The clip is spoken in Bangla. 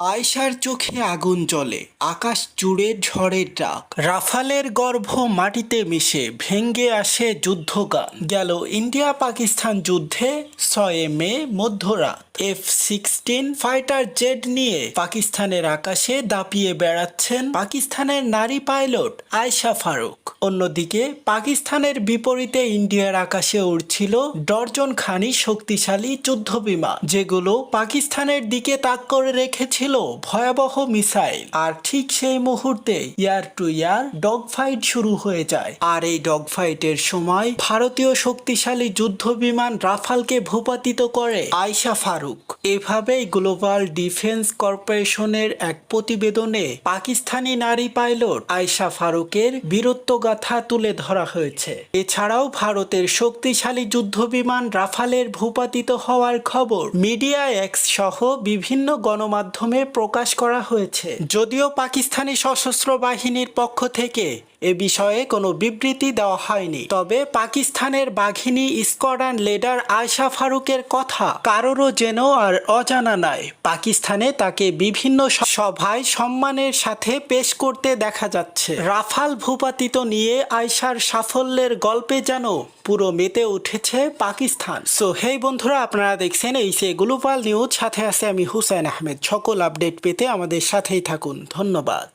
আয়শার চোখে আগুন জ্বলে, আকাশ জুড়ে ঝড়ের ডাক। রাফালের গর্ভ মাটিতে মিশে, ভেঙ্গে আসে যুদ্ধগান। গেল ইন্ডিয়া পাকিস্তান যুদ্ধে ছয় মে, মধ্যরাত। এফ সিক্সটিন ফাইটার জেট নিয়ে পাকিস্তানের আকাশে দাপিয়ে বেড়াচ্ছেন পাকিস্তানের নারী পাইলট আয়শা ফারুক। অন্যদিকে পাকিস্তানের বিপরীতে ইন্ডিয়ার আকাশে উড়ছিল ডর্জন খানি শক্তিশালী যুদ্ধ বিমান যেগুলো পাকিস্তানের দিকে তাক করে রেখেছিল ভয়াবহ মিসাইল। আর ঠিক সেই মুহূর্তে ear to ear dog fight শুরু হয়ে যায়। আর এই ডগ ফাইটের সময় ভারতীয় শক্তিশালী যুদ্ধ বিমান রাফালকে ভূপাতিত করে আয়শা ফারুক। এভাবেই গ্লোবাল ডিফেন্স কর্পোরেশনের এক প্রতিবেদনে পাকিস্তানি নারী পাইলট আয়শা ফারুকের বীরত্বগাথা তুলে ধরা হয়েছে। এছাড়াও ভারতের শক্তিশালী যুদ্ধ বিমান রাফালের ভূপাতিত হওয়ার খবর মিডিয়া এক্স সহ বিভিন্ন গণমাধ্যমে প্রকাশ করা হয়েছে। যদিও পাকিস্তানি সশস্ত্র বাহিনীর পক্ষ থেকে এ বিষয়ে কোনো বিবৃতি দেওয়া হয়নি। তবে পাকিস্তানের বাঘিনী স্কোয়াড্রন লিডার আয়শা ফারুকের কথা কারোরও যেন আর অজানা নয় পাকিস্তানে তাকে বিভিন্ন সভায় সম্মানের সাথে পেশ করতে দেখা যাচ্ছে। রাফাল ভূপাতিত নিয়ে আয়শার সাফল্যের গল্পে যেন পুরো মেতে উঠেছে পাকিস্তান। সো হেই বন্ধুরা, আপনারা দেখছেন এই সে গ্লোবাল নিউজ সাথে আছে আমি হুসাইন আহমেদ। সকল আপডেট পেতে আমাদের সাথেই থাকুন। ধন্যবাদ।